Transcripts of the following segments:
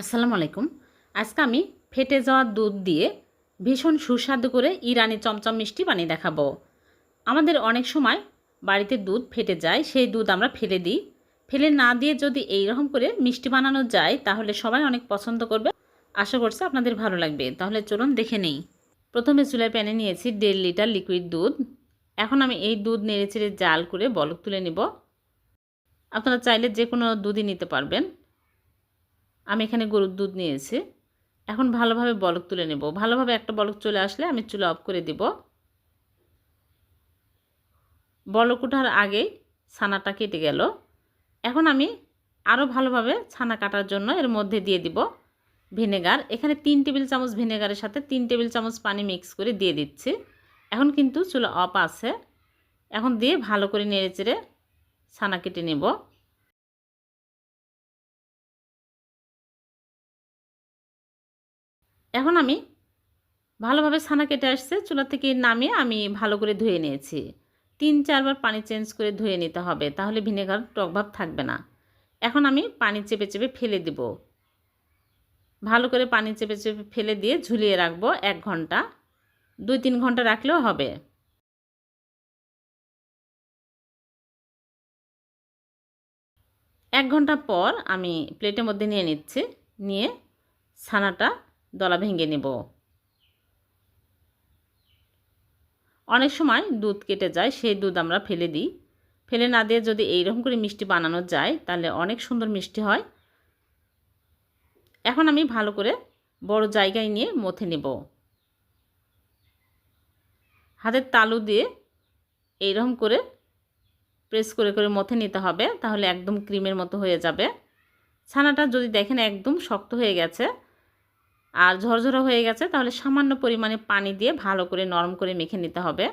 আসসালামু আলাইকুম। আজকে আমি ফেটে যাওয়া দুধ দিয়ে ভীষণ সুস্বাদু করে ইরানি চমচম মিষ্টি বানিয়ে দেখাবো। আমাদের অনেক সময় বাড়িতে দুধ ফেটে যায়, সেই দুধ আমরা ফেলে দিই। ফেলে না দিয়ে যদি এই রকম করে মিষ্টি বানানো যায়, তাহলে সবাই অনেক পছন্দ করবে। আশা করছি আপনাদের ভালো লাগবে। তাহলে চলুন দেখে নেই। প্রথমে চুলায় প্যানে নিয়েছি দেড় লিটার লিকুইড দুধ। এখন আমি এই দুধ নেড়ে চেড়ে জাল করে বলক তুলে নিব। আপনারা চাইলে যে কোনো দুধই নিতে পারবেন। আমি এখানে গরুর দুধ নিয়েছি। এখন ভালোভাবে বলক তুলে নেব। ভালোভাবে একটা বলক চলে আসলে আমি চুলা অফ করে দিব। বলক ওঠার আগেই ছানাটা কেটে গেল। এখন আমি আরও ভালোভাবে ছানা কাটার জন্য এর মধ্যে দিয়ে দিব ভিনেগার। এখানে তিন টেবিল চামচ ভিনেগারের সাথে তিন টেবিল চামচ পানি মিক্স করে দিয়ে দিচ্ছি। এখন কিন্তু চুলা অফ আছে। এখন দিয়ে ভালো করে নেড়ে চেড়ে ছানা কেটে নেব। এখন আমি ভালোভাবে ছানা কেটে আসছে, চুলা থেকে নামিয়ে আমি ভালো করে ধুয়ে নিয়েছি। তিন চারবার পানি চেঞ্জ করে ধুয়ে নিতে হবে, তাহলে ভিনেগার টকভাব থাকবে না। এখন আমি পানি চেপে চেপে ফেলে দিব। ভালো করে পানি চেপে চেপে ফেলে দিয়ে ঝুলিয়ে রাখব এক ঘণ্টা, দুই তিন ঘণ্টা রাখলেও হবে। এক ঘণ্টা পর আমি প্লেটের মধ্যে নিয়ে নিচ্ছি, নিয়ে ছানাটা দলা ভেঙে নেব। অনেক সময় দুধ কেটে যায়, সেই দুধ আমরা ফেলে দিই। ফেলে না দিয়ে যদি এইরকম করে মিষ্টি বানানো যায়, তাহলে অনেক সুন্দর মিষ্টি হয়। এখন আমি ভালো করে বড় জায়গায় নিয়ে মথে নেব। হাতের তালু দিয়ে এইরকম করে প্রেস করে করে মথে নিতে হবে, তাহলে একদম ক্রিমের মতো হয়ে যাবে। ছানাটা যদি দেখেন একদম শক্ত হয়ে গেছে আর ঝরঝরা হয়ে গেছে, তাহলে সামান্য পরিমাণে পানি দিয়ে ভালো করে নরম করে মেখে নিতে হবে।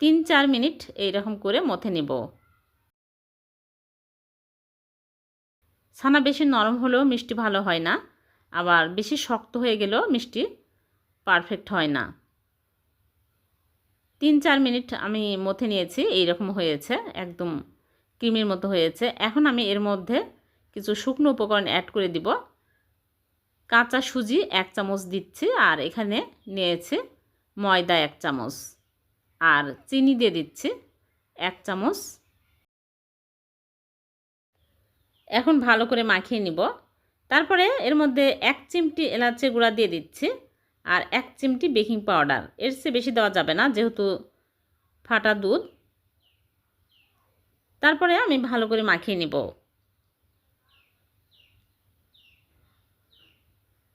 তিন চার মিনিট এইরকম করে মথে নেব। ছানা বেশি নরম হলেও মিষ্টি ভালো হয় না, আবার বেশি শক্ত হয়ে গেলেও মিষ্টি পারফেক্ট হয় না। তিন চার মিনিট আমি মথে নিয়েছি, এইরকম হয়েছে, একদম ক্রিমের মতো হয়েছে। এখন আমি এর মধ্যে কিছু শুকনো উপকরণ অ্যাড করে দিব। কাঁচা সুজি এক চামচ দিচ্ছি, আর এখানে নিয়েছে ময়দা এক চামচ। আর চিনি দিয়ে দিচ্ছি এক চামচ। এখন ভালো করে মাখিয়ে নিব। তারপরে এর মধ্যে এক চিমটি এলাচের গুঁড়া দিয়ে দিচ্ছি, আর এক চিমটি বেকিং পাউডার। এর চেয়ে বেশি দেওয়া যাবে না, যেহেতু ফাটা দুধ। তারপরে আমি ভালো করে মাখিয়ে নিব।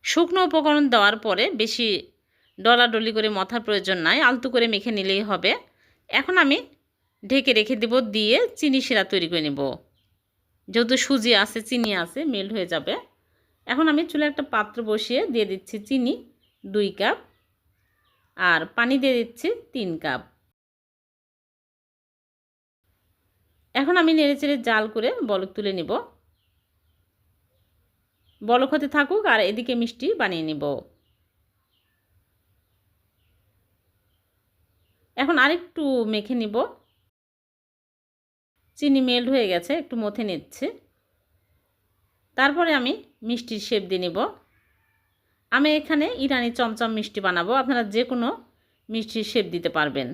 শুকনো উপকরণ দেওয়ার পরে বেশি ডলাডলি করে মথার প্রয়োজন নাই, আলতু করে মেখে নিলেই হবে। এখন আমি ঢেকে রেখে দেব, দিয়ে চিনি শিরা তৈরি করে নেব। যেহেতু সুজি আছে, চিনি আছে মেল্ট হয়ে যাবে। এখন আমি চুলে একটা পাত্র বসিয়ে দিয়ে দিচ্ছি চিনি, দুই কাপ। আর পানি দিয়ে দিচ্ছি তিন কাপ। এখন আমি নেড়ে চেড়ে জাল করে বলক তুলে নেব। বলক হতে থাকুক আর এদিকে মিষ্টি বানিয়ে নিব। এখন আরেকটু মেখে নিব। চিনি মেল্ট হয়ে গেছে, একটু মথে নিচ্ছে। তারপরে আমি মিষ্টির শেপ দিয়ে নিব। আমি এখানে ইরানি চমচম মিষ্টি বানাবো, আপনারা যে কোনো মিষ্টির শেপ দিতে পারবেন।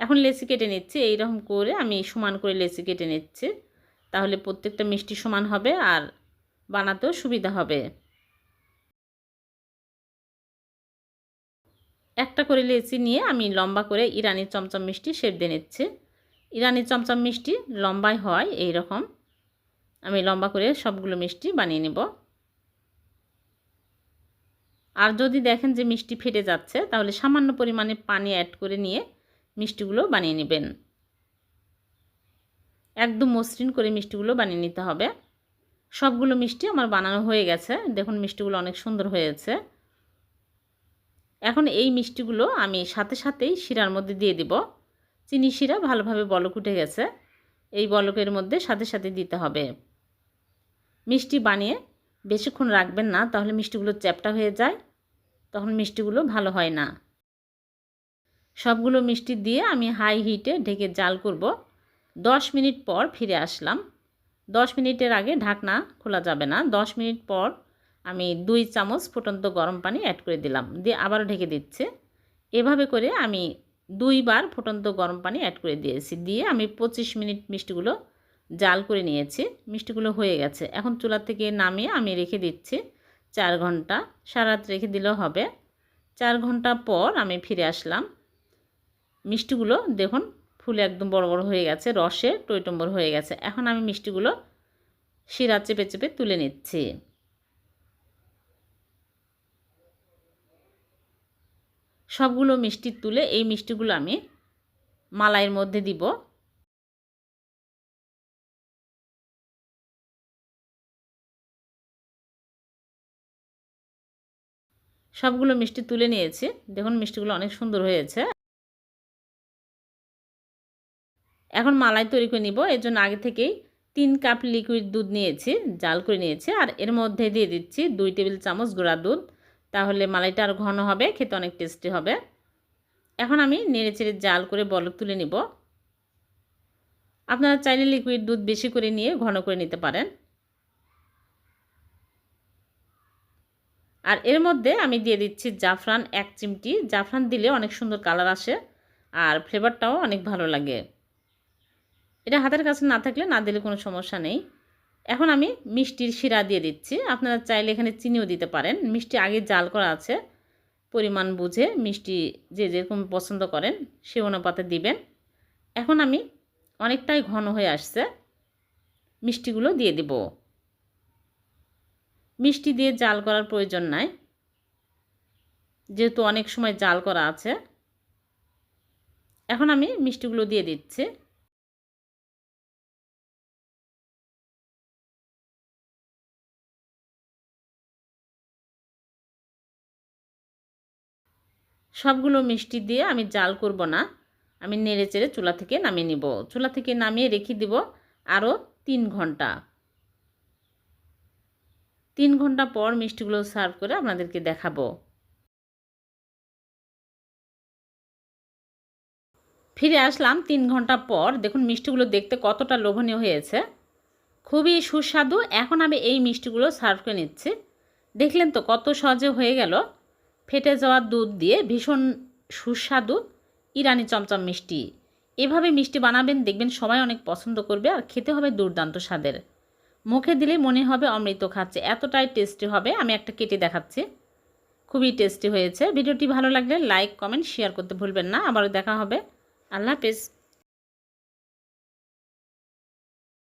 এখন লেচি কেটে নিচ্ছি, এইরকম করে আমি সমান করে লেচি কেটে নিচ্ছি। তাহলে প্রত্যেকটা মিষ্টি সমান হবে আর বানাতেও সুবিধা হবে। একটা করে লেচি নিয়ে আমি লম্বা করে ইরানি চমচম মিষ্টি শেপ দিয়ে নিচ্ছি। ইরানি চমচম মিষ্টি লম্বাই হয় এই রকম আমি লম্বা করে সবগুলো মিষ্টি বানিয়ে নেব। আর যদি দেখেন যে মিষ্টি ফেটে যাচ্ছে, তাহলে সামান্য পরিমাণে পানি অ্যাড করে নিয়ে মিষ্টিগুলো বানিয়ে নেবেন। একদম মসৃণ করে মিষ্টিগুলো বানিয়ে নিতে হবে। সবগুলো মিষ্টি আমার বানানো হয়ে গেছে। দেখুন মিষ্টিগুলো অনেক সুন্দর হয়েছে। এখন এই মিষ্টিগুলো আমি সাথে সাথেই শিরার মধ্যে দিয়ে দিব। চিনি শিরা ভালোভাবে বলক উঠে গেছে। এই বলকের মধ্যে সাথে সাথে দিতে হবে। মিষ্টি বানিয়ে বেশিক্ষণ রাখবেন না, তাহলে মিষ্টিগুলো চ্যাপটা হয়ে যায়। তখন মিষ্টিগুলো ভালো হয় না। সবগুলো মিষ্টি দিয়ে আমি হাই হিটে ঢেকে জাল করব। দশ মিনিট পর ফিরে আসলাম। দশ মিনিটের আগে ঢাকনা খোলা যাবে না। দশ মিনিট পর আমি দুই চামচ ফুটন্ত গরম পানি অ্যাড করে দিলাম। দিয়ে আবারও ঢেকে দিচ্ছে। এভাবে করে আমি দুইবার ফুটন্ত গরম পানি অ্যাড করে দিয়েছি। দিয়ে আমি পঁচিশ মিনিট মিষ্টিগুলো জাল করে নিয়েছি। মিষ্টিগুলো হয়ে গেছে। এখন চুলা থেকে নামিয়ে আমি রেখে দিচ্ছি চার ঘণ্টা। সারাত রেখে দিলেও হবে। চার ঘণ্টা পর আমি ফিরে আসলাম। মিষ্টিগুলো দেখুন ফুলে একদম বড় বড় হয়ে গেছে, রসে টইটম্বর হয়ে গেছে। এখন আমি মিষ্টিগুলো শিরা চেপে চেপে তুলে নিচ্ছি। সবগুলো মিষ্টি তুলে এই মিষ্টিগুলো আমি মালাইয়ের মধ্যে দিব। সবগুলো মিষ্টি তুলে নিয়েছি। দেখুন মিষ্টিগুলো অনেক সুন্দর হয়েছে। এখন মালাই তৈরি করে নিব। এর জন্য আগে থেকেই তিন কাপ লিকুইড দুধ নিয়েছি, জাল করে নিয়েছি। আর এর মধ্যে দিয়ে দিচ্ছি দুই টেবিল চামচ গুঁড়া দুধ। তাহলে মালাইটা আর ঘন হবে, খেতে অনেক টেস্টি হবে। এখন আমি নেড়ে চেড়ে জাল করে বলক তুলে নিব। আপনারা চাইলে লিকুইড দুধ বেশি করে নিয়ে ঘন করে নিতে পারেন। আর এর মধ্যে আমি দিয়ে দিচ্ছি জাফরান এক চিমটি। জাফরান দিলে অনেক সুন্দর কালার আসে, আর ফ্লেভারটাও অনেক ভালো লাগে। এটা হাতের কাছে না থাকলে না দিলে কোনো সমস্যা নেই। এখন আমি মিষ্টির শিরা দিয়ে দিচ্ছি। আপনারা চাইলে এখানে চিনিও দিতে পারেন। মিষ্টি আগে জাল করা আছে। পরিমাণ বুঝে মিষ্টি যে যেরকম পছন্দ করেন সে অনুপাতে দিবেন। এখন আমি অনেকটাই ঘন হয়ে আসছে। মিষ্টিগুলো দিয়ে দিব। মিষ্টি দিয়ে জাল করার প্রয়োজন নাই। যেহেতু অনেক সময় জাল করা আছে। এখন আমি মিষ্টিগুলো দিয়ে দিচ্ছি। সবগুলো মিষ্টি দিয়ে আমি জাল করব না। আমি নেড়ে চেড়ে চুলা থেকে নামিয়ে নিব। চুলা থেকে নামিয়ে রেখে দিব আরও তিন ঘণ্টা। তিন ঘণ্টা পর মিষ্টিগুলো সার্ভ করে আপনাদেরকে দেখাবো। ফিরে আসলাম তিন ঘণ্টা পর। দেখুন, মিষ্টিগুলো দেখতে কতটা লোভনীয় হয়েছে। খুবই সুস্বাদু। এখন আমি এই মিষ্টিগুলো সার্ভ করে নিচ্ছি। দেখলেন তো কত সহজে হয়ে গেল। ফেটে যাওয়া দুধ দিয়ে ভীষণ সুস্বাদু ইরানি চমচম মিষ্টি। এভাবে মিষ্টি বানাবেন, দেখবেন সবাই অনেক পছন্দ করবে আর খেতে হবে দুর্দান্ত স্বাদের। মুখে দিলে মনে হবে অমৃত খাচ্ছে, এতটাই টেস্টি হবে। আমি একটা কেটে দেখাচ্ছি। খুবই টেস্টি হয়েছে। ভিডিওটি ভালো লাগলে লাইক, কমেন্ট, শেয়ার করতে ভুলবেন না। আবারও দেখা হবে। আল্লাহ হাফেজ।